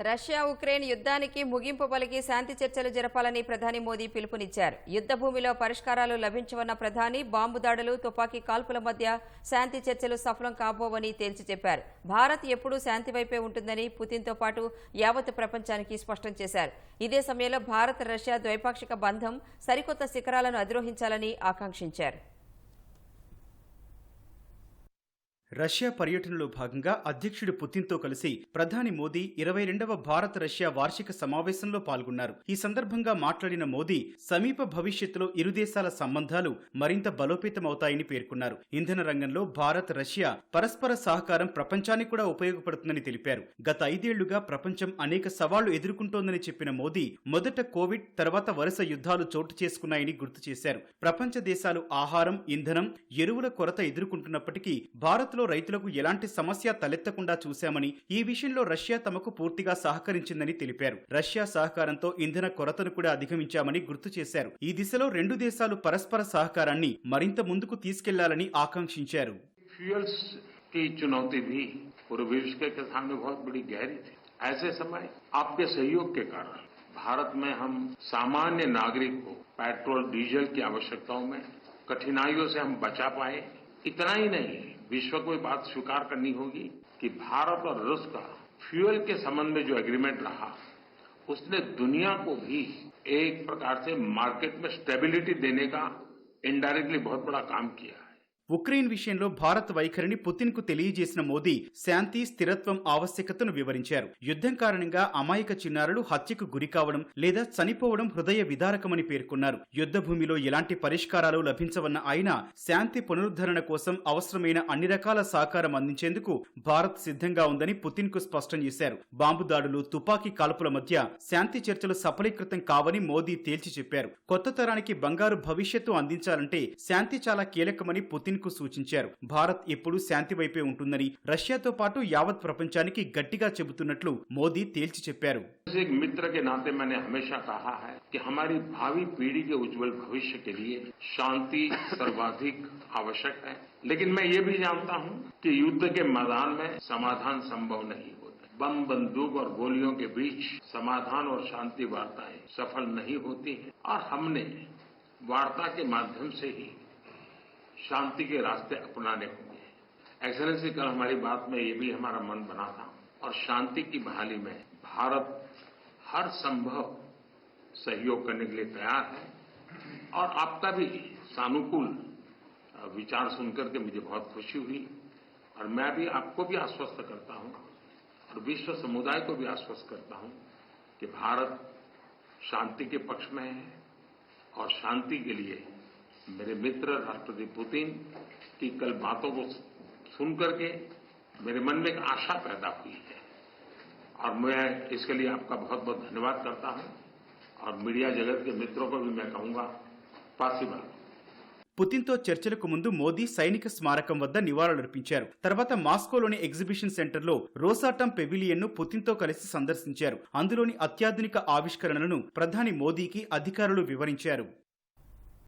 Russia Ukraine యుద్ధానికి ముగింపు పలికి శాంతి చర్చలు జరపాలని ప్రధాని మోదీ పిలుపునిచ్చారు. యుద్ధ భూమిలో పరిష్కారాలు లభించవన్న ప్రధాని బాంబు దాడులు తుపాకీ కాల్పుల మధ్య శాంతి చర్చలు సఫలం కాబోవని తేల్చి చెప్పారు. భారత్ ఎప్పుడూ శాంతి వైపే ఉంటుందని పుతిన్తో పాటు యావత్ ప్రపంచానికి స్పష్టం చేశారు. ఇదే సమయంలో భారత్ రష్యా ద్వైపాక్షిక బంధం సరికొత్త శిఖరాలను అధిరోహించాలని ఆకాంక్షించారు. రష్యా పర్యటనలో భాగంగా అధ్యక్షుడు పుతిన్తో కలిసి ప్రధాని మోదీ ఇరవై రెండవ భారత్ రష్యా వార్షిక సమావేశంలో పాల్గొన్నారు. ఈ సందర్భంగా మాట్లాడిన మోదీ సమీప భవిష్యత్తులో ఇరు దేశాల సంబంధాలు మరింత బలోపేతమవుతాయని పేర్కొన్నారు. ఇంధన రంగంలో భారత్ రష్యా పరస్పర సహకారం ప్రపంచానికి కూడా ఉపయోగపడుతుందని తెలిపారు. గత ఐదేళ్ళుగా ప్రపంచం అనేక సవాళ్ళు ఎదుర్కొంటోందని చెప్పిన మోదీ మొదట కోవిడ్ తర్వాత వరుస యుద్ధాలు చోటు చేసుకున్నాయని గుర్తు చేశారు. ప్రపంచ దేశాలు ఆహారం ఇంధనం ఎరువుల కొరత ఎదుర్కొంటున్నప్పటికీ భారత్లో రైతులకు ఎలాంటి సమస్య తలెత్తకుండా చూశామని ఈ విషయంలో రష్యా తమకు పూర్తిగా సహకరించిందని తెలిపారు రష్యా సహకారంతో ఇంధన కొరతను కూడా అధిగమించామని గుర్తు చేశారు ఈ దిశలో రెండు దేశాలు పరస్పర సహకారాన్ని మరింత ముందుకు తీసుకెళ్లాలని ఆకాంక్షించారు फ्यूल्स की चुनौती भी पूरे विश्व के सामने बहुत बड़ी गहरी थी ऐसे समय आपके सहयोग के कारण भारत में हम सामान्य नागरिक को पेट्रोल डीजल की आवश्यकताओं में कठिनाइयों से हम बचा पाए इतना ही नहीं विश्व को ये बात स्वीकार करनी होगी कि भारत और रूस का फ्यूल के संबंध में जो एग्रीमेंट रहा, उसने दुनिया को भी एक प्रकार से मार्केट में स्टेबिलिटी देने का इनडायरेक्टली बहुत बड़ा काम किया। ఉక్రెయిన్ విషయంలో భారత్ వైఖరిని పుతిన్కు తెలియజేసిన మోదీ శాంతి స్థిరత్వం ఆవశ్యకతను వివరించారు. యుద్ధం కారణంగా అమాయక చిన్నారులు హత్యకు గురి కావడం లేదా చనిపోవడం హృదయ విదారకమని పేర్కొన్నారు. యుద్ధ భూమిలో ఎలాంటి పరిష్కారాలు లభించవన్న ఆయన శాంతి పునరుద్ధరణ కోసం అవసరమైన అన్ని రకాల సహకారం అందించేందుకు భారత్ సిద్ధంగా ఉందని పుతిన్కు స్పష్టం చేశారు. బాంబు దాడులు తుపాకీ కాల్పుల మధ్య శాంతి చర్చలు సఫలీకృతం కావని మోదీ తేల్చి చెప్పారు. కొత్త తరానికి బంగారు భవిష్యత్తు అందించాలంటే శాంతి చాలా కీలకమని పుతిన్ కు సూచించారు భారత్ ఎప్పుడూ శాంతి వైపే ఉంటుందని రష్యాతో పాటు యావత్ ప్రపంచానికి గట్టిగా చెబుతున్నట్లు మోదీ తేల్చి చెప్పారు एक मित्र के नाते मैंने हमेशा कहा है कि हमारी भावी पीढ़ी के उज्जवल भविष्य के लिए शांति सर्वाधिक आवश्यक है लेकिन मैं ये भी जानता हूँ कि युद्ध के मैदान में समाधान संभव नहीं होता बम बंदूक और गोलियों के बीच समाधान और शांति वार्ताएं सफल नहीं होती हैं और हमने वार्ता के माध्यम से ही शांति के रास्ते अपनाने होंगे एक्सलेंसी कल हमारी बात में ये भी हमारा मन बना था। और शांति की बहाली में भारत हर संभव सहयोग करने के लिए तैयार है। और आपका भी सानुकूल विचार सुनकर के मुझे बहुत खुशी हुई। और मैं भी आपको भी आश्वस्त करता हूँ, और विश्व समुदाय को भी आश्वस्त करता हूँ कि भारत शांति के पक्ष में है और शांति के लिए मेरे मित्र राष्ट्रपति पुतिन की कल बातों को सुन करके मेरे मन में एक आशा पैदा हुई है और मैं इसके लिए आपका बहुत बहुत धन्यवाद करता हूं और मीडिया जगत के मित्रों को भी मैं कहूंगा पासिबल పుతిన్తో చర్చలకు ముందు మోదీ సైనిక స్మారకం వద్ద నివాళులర్పించారు తర్వాత మాస్కోలోని ఎగ్జిబిషన్ సెంటర్లో రోసాటం పెవిలియన్ ను పుతిన్తో కలిసి సందర్శించారు అందులోని అత్యాధునిక ఆవిష్కరణలను ప్రధాని మోదీకి అధికారులు వివరించారు